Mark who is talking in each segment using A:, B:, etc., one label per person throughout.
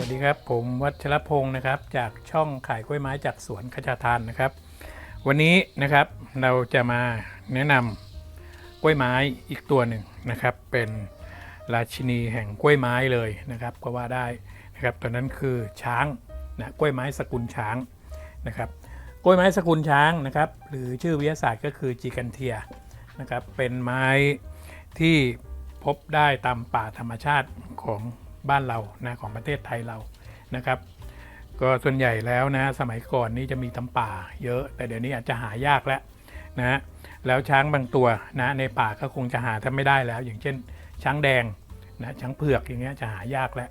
A: วัสดีครับ ผมวัชรพงศ์นะครับ จากช่องขายกล้วยไม้จากสวนขจาทานนะครับ วันนี้นะครับเราจะมาแนะนำกล้วยไม้อีกตัวหนึ่งนะครับ เป็นราชินีแห่งกล้วยไม้เลยนะครับ ก็ว่าได้นะครับตัวนั้นคือช้างนะกล้วยไม้สกุลช้างนะครับ กล้วยไม้สกุลช้างนะครับ หรือชื่อวิทยาศาสตร์ก็คือจีกันเทียนะครับ เป็นไม้ที่พบได้ตามป่าธรรมชาติของ บ้านเรานะของประเทศไทยเรานะครับก็ส่วนใหญ่แล้วนะสมัยก่อนนี่จะมีตำป่าเยอะ แต่เดี๋ยวนี้อาจจะหายากแล้วนะแล้วช้างบางตัวนะในป่าก็คงจะหาแทบไม่ได้แล้ว อย่างเช่น ช้างแดงนะช้างเผือกอย่างเงี้ยจะหายากแล้ว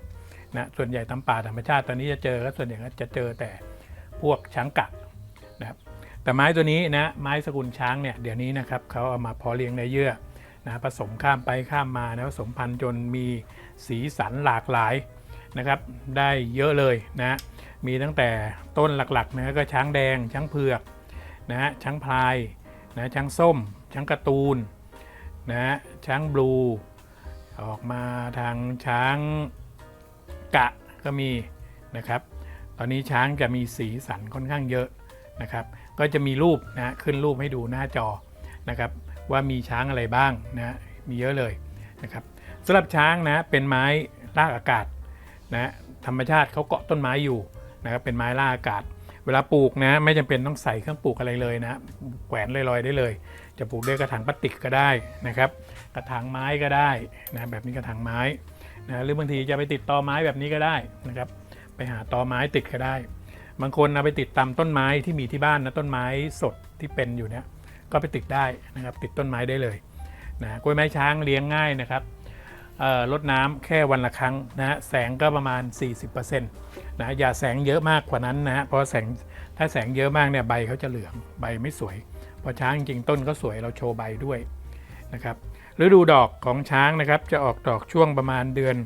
A: นะส่วนใหญ่ตำป่าธรรมชาติตอนนี้จะเจอก็ส่วนใหญ่ก็จะเจอแต่พวกช้างกัดนะครับแต่ไม้ตัวนี้นะไม้สกุลช้างเนี่ยเดี๋ยวนี้นะครับเขาเอามาพาะเลี้ยงในเยื่อ นะผสมข้ามไปข้ามมานะผสมพันธุ์จนมีสีสันหลากหลายนะครับ ได้เยอะเลยนะมีตั้งแต่ต้นหลักๆนะก็ช้างแดง ช้างเผือกนะฮะช้างพลายนะช้างส้ม ช้างการ์ตูนนะฮะช้างบลู ออกมาทางช้างกะก็มีนะครับ ตอนนี้ช้างจะมีสีสันค่อนข้างเยอะนะครับ ก็จะมีรูปนะขึ้นรูปให้ดูหน้าจอนะครับ ว่ามีช้างอะไรบ้างนะมีเยอะเลยนะครับสำหรับช้างนะเป็นไม้รากอากาศนะธรรมชาติเขาเกาะต้นไม้อยู่นะครับเป็นไม้รากอากาศ เวลาปลูกนะไม่จำเป็นต้องใส่เครื่องปลูกอะไรเลยนะแขวนลอยๆได้เลย จะปลูกด้วยกระถางพลาสติกก็ได้นะครับ กระถางไม้ก็ได้นะแบบนี้กระถางไม้นะหรือบางทีจะไปติดตอไม้แบบนี้ก็ได้นะครับ ไปหาตอไม้ติดก็ได้ บางคนเอาไปติดตามต้นไม้ที่มีที่บ้านนะต้นไม้สดที่เป็นอยู่เนี่ย ก็ไปติดได้นะครับ ติดต้นไม้ได้เลยนะกล้วยไม้ช้างเลี้ยงง่ายนะครับลดน้ำแค่วันละครั้งนะฮะแสงก็ประมาณ 40%นะอย่าแสงเยอะมากกว่านั้นนะฮะเพราะแสงถ้าแสงเยอะมากเนี่ยใบเขาจะเหลืองใบไม่สวย พอช้างจริงต้นก็สวยเราโชว์ใบด้วยนะครับฤดูดอกของช้างนะครับจะออกดอกช่วงประมาณเดือน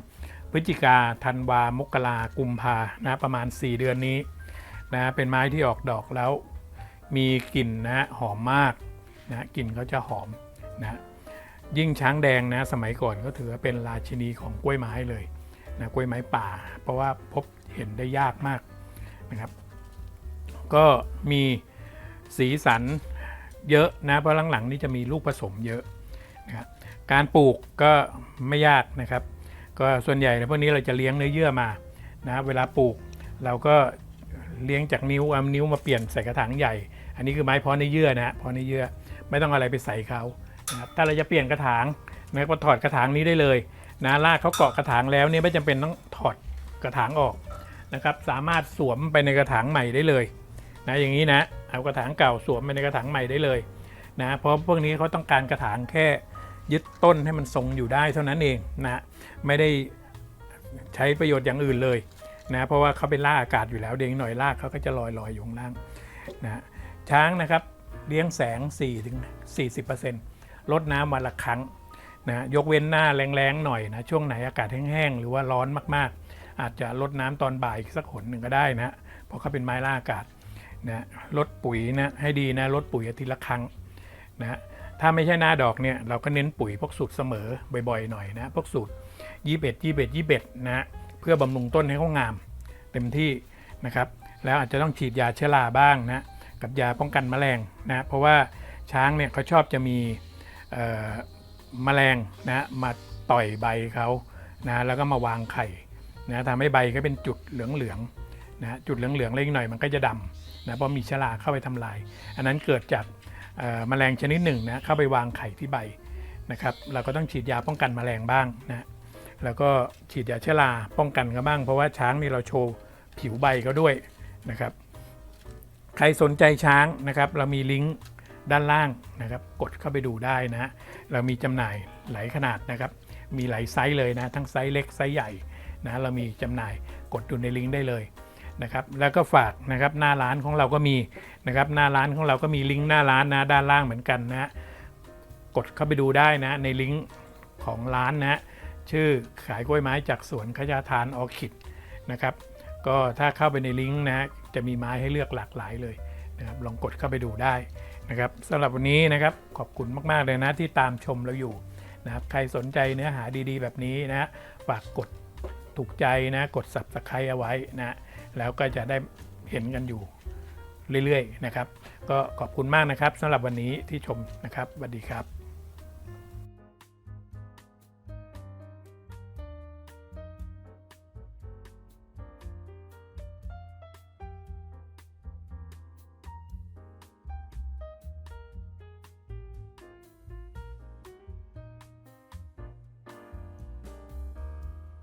A: พฤศจิกาธันวามกรากุมภานะประมาณ 4 เดือนนี้นะเป็นไม้ที่ออกดอกแล้ว มีกลิ่นนะหอมมาก นะกลิ่นเขาจะหอมนะยิ่งช้างแดงนะสมัยก่อนก็ถือว่าเป็นราชินีของกล้วยไม้เลยนะกล้วยไม้ป่า เพราะว่าพบเห็นได้ยากมากนะครับ ก็มีสีสันเยอะนะเพราะหลังๆนี่จะมีลูกผสมเยอะนะการปลูกก็ไม่ยากนะครับ ก็ส่วนใหญ่ในพวกนี้เราจะเลี้ยงเนื้อเยื่อมานะเวลาปลูกเราก็ เลี้ยงจากนิ้วเอานิ้วมาเปลี่ยนใส่กระถางใหญ่ อันนี้คือไม้เพาะเนื้อเยื่อนะฮะเพาะเนื้อเยื่อไม่ต้องอะไรไปใส่เขานะครับถ้าเราจะเปลี่ยนกระถางนะก็ถอดกระถางนี้ได้เลยนะรากเขาเกาะกระถางแล้วเนี่ยไม่จำเป็นต้องถอดกระถางออกนะครับ สามารถสวมไปในกระถางใหม่ได้เลยนะอย่างนี้นะเอากระถางเก่าสวมไปในกระถางใหม่ได้เลยนะเพราะพวกนี้เขาต้องการกระถางแค่ยึดต้นให้มันทรงอยู่ได้เท่านั้นเองนะไม่ได้ใช้ประโยชน์อย่างอื่นเลย นะเพราะว่าเขาเป็นล่าอากาศอยู่แล้วเด็กหน่อยลากเขาก็จะลอยลอยอยู่ข้างล่างนะช้างนะครับเลี้ยงแสง4-40%ลดน้ำวันละครั้งนะยกเว้นหน้าแรงๆหน่อยนะช่วงไหนอากาศแห้งๆหรือว่าร้อนมากๆ อาจจะลดน้ำตอนบ่ายสักหนหนึ่งก็ได้นะเพราะเขาเป็นไม้ล่าอากาศนะลดปุ๋ยนะให้ดีนะลดปุ๋ยอาทิตย์ละครั้งนะถ้าไม่ใช่หน้าดอกเนี่ยเราก็เน้นปุ๋ยพวกสูตรเสมอบ่อยๆหน่อยนะพวกสูตร21 21 21นะ เพื่อบำรุงต้นให้เขางาม เต็มที่นะครับ แล้วอาจจะต้องฉีดยาเชื้อราบ้างนะกับยาป้องกันแมลงนะเพราะว่าช้างเนี่ยเขาชอบจะมีแมลงนะมาต่อยใบเขานะแล้วก็มาวางไข่นะทำให้ใบก็เป็นจุดเหลืองๆนะจุดเหลืองๆเล็กหน่อยมันก็จะดำนะเพราะมีเชื้อราเข้าไปทำลาย อันนั้นเกิดจากแมลงชนิดหนึ่งนะเข้าไปวางไข่ที่ใบนะครับเราก็ต้องฉีดยาป้องกันแมลงบ้างนะ แล้วก็ฉีดยาเชื้อราป้องกันกันบ้าง เพราะว่าช้างนี่เราโชว์ผิวใบเขาด้วยนะครับ ใครสนใจช้างนะครับ เรามีลิงก์ด้านล่างนะครับ กดเข้าไปดูได้นะเรามีจำหน่ายหลายขนาดนะครับ มีหลายไซส์เลยนะ ทั้งไซส์เล็กไซส์ใหญ่นะเรามีจำหน่ายกดดูในลิงก์ได้เลยนะครับ แล้วก็ฝากนะครับหน้าร้านของเราก็มีนะครับ หน้าร้านของเราก็มีลิงก์หน้าร้านนะด้านล่างเหมือนกันนะกดเข้าไปดูได้นะในลิงก์ของร้านนะ ชื่อขายกล้วยไม้จากสวนขยาทานออคิดนะครับ ก็ถ้าเข้าไปในลิงก์นะจะมีไม้ให้เลือกหลากหลายเลยนะครับลองกดเข้าไปดูได้นะครับสำหรับวันนี้นะครับขอบคุณมากๆเลยนะที่ตามชมเราอยู่นะครับใครสนใจเนื้อหาดีๆ แบบนี้นะฝากกดถูกใจนะกด subscribe เอาไว้นะแล้วก็จะได้เห็นกันอยู่เรื่อยๆนะครับ ก็ขอบคุณมากนะครับสำหรับวันนี้ที่ชมนะครับสวัสดีครับ